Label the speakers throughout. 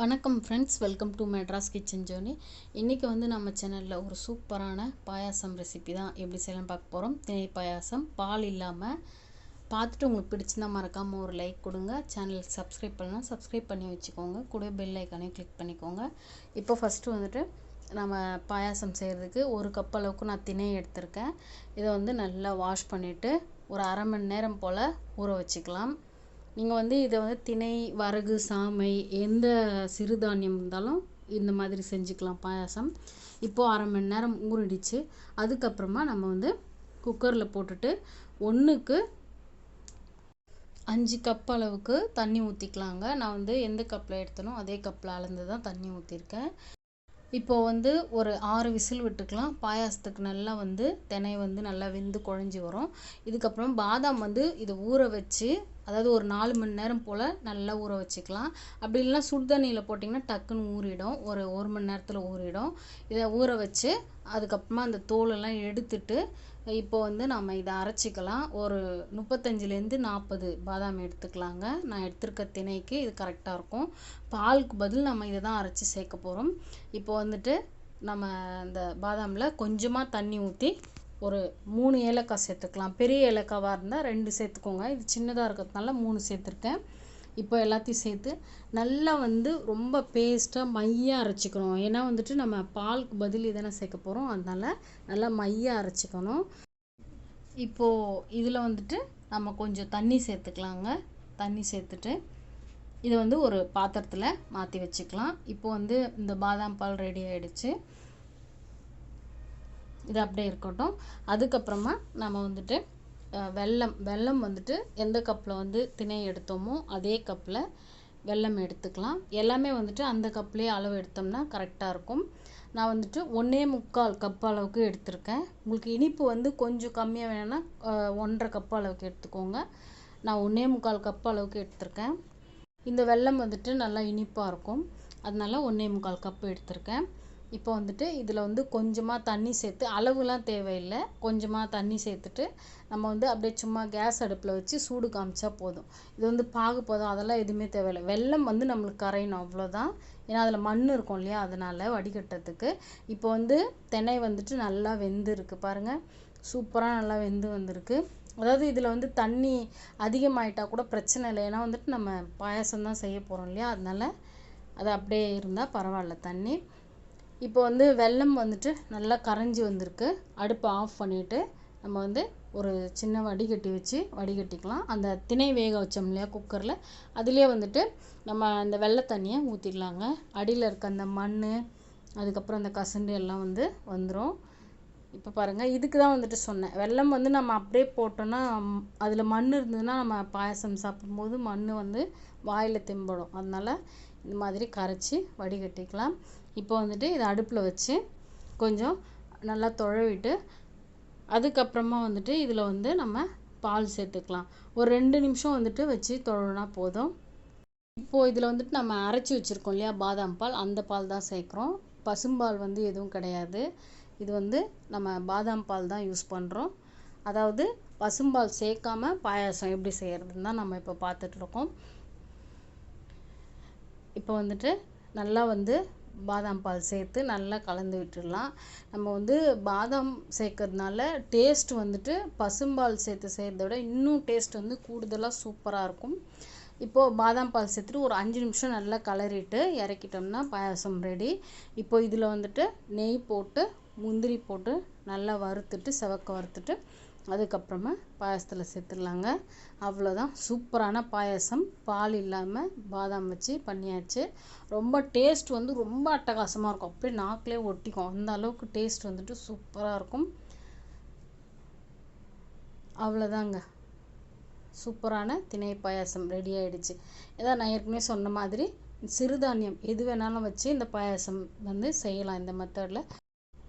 Speaker 1: வணக்கம் friends welcome to Madras kitchen journey இன்றைக்கி வந்து நம்ம சேனலில் ஒரு சூப்பரான பாயாசம் ரெசிபி தான் எப்படி செய்யலாம் பார்க்க போகிறோம் திணை பாயாசம் பால் இல்லாமல் பார்த்துட்டு உங்களுக்கு பிடிச்சிருந்தா மறக்காமல் ஒரு லைக் கொடுங்க. சேனலுக்கு சப்ஸ்கிரைப் பண்ணலாம் சப்ஸ்கிரைப் பண்ணி வச்சுக்கோங்க. கூட பெல் ஐக்கானையும் கிளிக் பண்ணிக்கோங்க. இப்போ ஃபஸ்ட்டு வந்துட்டு நம்ம பாயாசம் செய்கிறதுக்கு ஒரு கப் அளவுக்கு நான் திணை எடுத்திருக்கேன். இதை வந்து நல்லா வாஷ் பண்ணிவிட்டு ஒரு அரை மணி நேரம் போல் ஊற வச்சுக்கலாம். நீங்கள் வந்து இதை வந்து திணை வரகு சாமை எந்த சிறுதானியம் இருந்தாலும் இந்த மாதிரி செஞ்சுக்கலாம் பாயாசம். இப்போது அரை மணி நேரம் ஊறிடுச்சு. அதுக்கப்புறமா நம்ம வந்து குக்கரில் போட்டுட்டு ஒன்றுக்கு அஞ்சு கப் அளவுக்கு தண்ணி ஊற்றிக்கலாங்க நான் வந்து எந்த கப்பில் எடுத்தனோ அதே கப்பில் அளந்து தான் தண்ணி ஊற்றிருக்கேன் இப்போது வந்து ஒரு ஆறு விசில் விட்டுக்கலாம். பாயாசத்துக்கு நல்லா வந்து தினை வந்து நல்லா வெந்து குழஞ்சி வரும். இதுக்கப்புறம் பாதாம் வந்து இதை ஊற வச்சு அதாவது ஒரு நாலு மணி நேரம் போல் நல்லா ஊற வச்சுக்கலாம். அப்படி இல்லைனா சுடு தண்ணியில் போட்டிங்கன்னா டக்குன்னு ஊறிடும். ஒரு ஒரு மணி நேரத்தில் ஊறிடும். இதை ஊற வச்சு அதுக்கப்புறமா அந்த தோலெல்லாம் எடுத்துட்டு இப்போ வந்து நம்ம இதை அரைச்சிக்கலாம். ஒரு முப்பத்தஞ்சுலேருந்து நாற்பது பாதாம் எடுத்துக்கலாங்க. நான் எடுத்திருக்க திணைக்கு இது கரெக்டாக இருக்கும். பாலுக்கு பதில் நம்ம இதை தான் அரைச்சி சேர்க்க போகிறோம் இப்போ வந்துட்டு நம்ம அந்த பாதாமில் கொஞ்சமாக தண்ணி ஊற்றி ஒரு மூணு ஏலக்காய் சேர்த்துக்கலாம். பெரிய ஏலக்காவாக இருந்தால் ரெண்டு சேர்த்துக்கோங்க. இது சின்னதாக இருக்கிறதுனால மூணு சேர்த்துருக்கேன். இப்போ எல்லாத்தையும் சேர்த்து நல்லா வந்து ரொம்ப பேஸ்ட்டாக மையாக அரைச்சிக்கணும். ஏன்னா வந்துட்டு நம்ம பாலுக்கு பதில் தானே சேர்க்க போகிறோம் அதனால் நல்லா மையாக அரைச்சிக்கணும். இப்போது இதில் வந்துட்டு நம்ம கொஞ்சம் தண்ணி சேர்த்துக்கலாங்க. தண்ணி சேர்த்துட்டு இதை வந்து ஒரு பாத்திரத்தில் மாற்றி வச்சுக்கலாம். இப்போ வந்து இந்த பாதாம் பால் ரெடி ஆகிடுச்சு இது அப்படியே இருக்கட்டும். அதுக்கப்புறமா நம்ம வந்துட்டு வெல்லம் வெல்லம் வந்துட்டு எந்த கப்பில் வந்து திணை எடுத்தோமோ அதே கப்பில் வெல்லம் எடுத்துக்கலாம். எல்லாமே வந்துட்டு அந்த கப்லேயே அளவு எடுத்தோம்னா கரெக்டாக இருக்கும். நான் வந்துட்டு ஒன்றே முக்கால் கப் அளவுக்கு எடுத்திருக்கேன். உங்களுக்கு இனிப்பு வந்து கொஞ்சம் கம்மியாக வேணும்னா ஒன்றரை கப் அளவுக்கு எடுத்துக்கோங்க. நான் ஒன்றே முக்கால் கப் அளவுக்கு எடுத்திருக்கேன். இந்த வெல்லம் வந்துட்டு நல்லா இனிப்பாக இருக்கும். அதனால ஒன்றே முக்கால் கப் எடுத்திருக்கேன். இப்போ வந்துட்டு இதில் வந்து கொஞ்சமாக தண்ணி சேர்த்து அளவுலாம் தேவையில்லை. கொஞ்சமாக தண்ணி சேர்த்துட்டு நம்ம வந்து அப்படியே சும்மா கேஸ் அடுப்பில் வச்சு சூடு காமிச்சா போதும். இது வந்து பாகு போதும். அதெல்லாம் எதுவுமே தேவையில்லை. வெல்லம் வந்து நம்மளுக்கு கரையணும் அவ்வளோதான் ஏன்னா அதில் மண் இருக்கும் இல்லையா? அதனால் வடிகட்டுறதுக்கு. இப்போ வந்து தென்னை வந்துட்டு நல்லா வெந்து இருக்குது பாருங்கள் சூப்பராக நல்லா வெந்து வந்திருக்கு. அதாவது இதில் வந்து தண்ணி அதிகமாயிட்டால் கூட பிரச்சனை இல்லை. ஏன்னா வந்துட்டு நம்ம பாயாசம் தான் செய்ய போகிறோம் இல்லையா? அதனால் அது அப்படியே இருந்தால் பரவாயில்ல தண்ணி. இப்போ வந்து வெல்லம் வந்துட்டு நல்லா கரைஞ்சி வந்திருக்கு. அடுப்பை ஆஃப் பண்ணிவிட்டு நம்ம வந்து ஒரு சின்ன வடிகட்டி வச்சு வடிகட்டிக்கலாம். அந்த திணை வேக வச்சோம் இல்லையா குக்கரில் அதுலேயே வந்துட்டு நம்ம அந்த வெள்ளை தண்ணியை ஊற்றிடலாங்க அடியில் இருக்க அந்த மண் அதுக்கப்புறம் அந்த கசண்டு எல்லாம் வந்து வந்துடும் இப்போ பாருங்கள் இதுக்கு தான் வந்துட்டு சொன்னேன். வெல்லம் வந்து நம்ம அப்படியே போட்டோன்னா அதில் மண் இருந்ததுன்னா நம்ம பாயசம் சாப்பிடும்போது மண் வந்து வாயில் தெம்படும் அதனால் இந்த மாதிரி கரைச்சி வடிகட்டிக்கலாம். இப்போ வந்துட்டு இதை அடுப்பில் வச்சு கொஞ்சம் நல்லா தொழவிட்டு அதுக்கப்புறமா வந்துட்டு இதில் வந்து நம்ம பால் சேர்த்துக்கலாம். ஒரு ரெண்டு நிமிஷம் வந்துட்டு வச்சு தொழனா போதும். இப்போது இதில் வந்துட்டு நம்ம அரைச்சி வச்சுருக்கோம் இல்லையா? பாதாம் பால். அந்த பால் தான் சேர்க்குறோம். பசும்பால் வந்து எதுவும் கிடையாது. இது வந்து நம்ம பாதாம் பால் தான் யூஸ் பண்ணுறோம் அதாவது பசும்பால் சேர்க்காம பாயாசம் எப்படி செய்கிறதுன்னு தான் நம்ம இப்போ பார்த்துட்ருக்கோம் இப்போ வந்துட்டு நல்லா வந்து பாதாம் பால் சேர்த்து நல்லா கலந்து விட்டுடலாம். நம்ம வந்து பாதாம் சேர்க்கறதுனால டேஸ்ட் வந்துட்டு பசும்பால் சேர்த்து செய்கிறத விட இன்னும் டேஸ்ட் வந்து கூடுதலாக சூப்பராக இருக்கும். இப்போது பாதாம் பால் சேர்த்துட்டு ஒரு அஞ்சு நிமிஷம் நல்லா கலரிட்டு இறக்கிட்டோம்னா பாயாசம் ரெடி இப்போ இதில் வந்துட்டு நெய் போட்டு முந்திரி போட்டு நல்லா வறுத்துட்டு செவக்க வறுத்துட்டு அதுக்கப்புறமா பாயசத்தில் சேர்த்துடலாங்க. அவ்வளோதான் சூப்பரான பாயசம். பால் இல்லாமல் பாதாம் வச்சு பண்ணியாச்சு. ரொம்ப டேஸ்ட் வந்து ரொம்ப அட்டகாசமாக இருக்கும். அப்படியே நாக்கிலே ஒட்டிக்கும். அந்த அளவுக்கு டேஸ்ட் வந்துட்டு சூப்பராக இருக்கும். அவ்வளோதாங்க சூப்பரான திணை பாயாசம் ரெடி ஆகிடுச்சு இதான் நான் ஏற்கனவே சொன்ன மாதிரி சிறுதானியம் எது வேணாலும் வச்சு இந்த பாயாசம் வந்து செய்யலாம் இந்த மெத்தடில்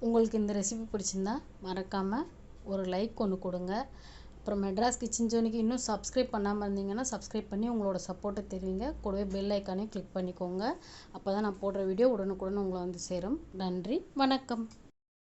Speaker 1: உங்களுக்கு இந்த ரெசிபி பிடிச்சிருந்தா மறக்காமல் ஒரு லைக் ஒன்று கொடுங்க. அப்புறம் மெட்ராஸ் கிச்சன் ஜோனிக்கு இன்னும் சப்ஸ்கிரைப் பண்ணாமல் இருந்தீங்கன்னா சப்ஸ்கிரைப் பண்ணி உங்களோட சப்போர்ட்டை தெரிவிங்க. கூடவே பெல் ஐக்கானே கிளிக் பண்ணிக்கோங்க. அப்போ தான் நான் போடுற வீடியோ உடனுக்குடன் உங்களை வந்து சேரும். நன்றி வணக்கம்.